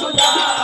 Sudan.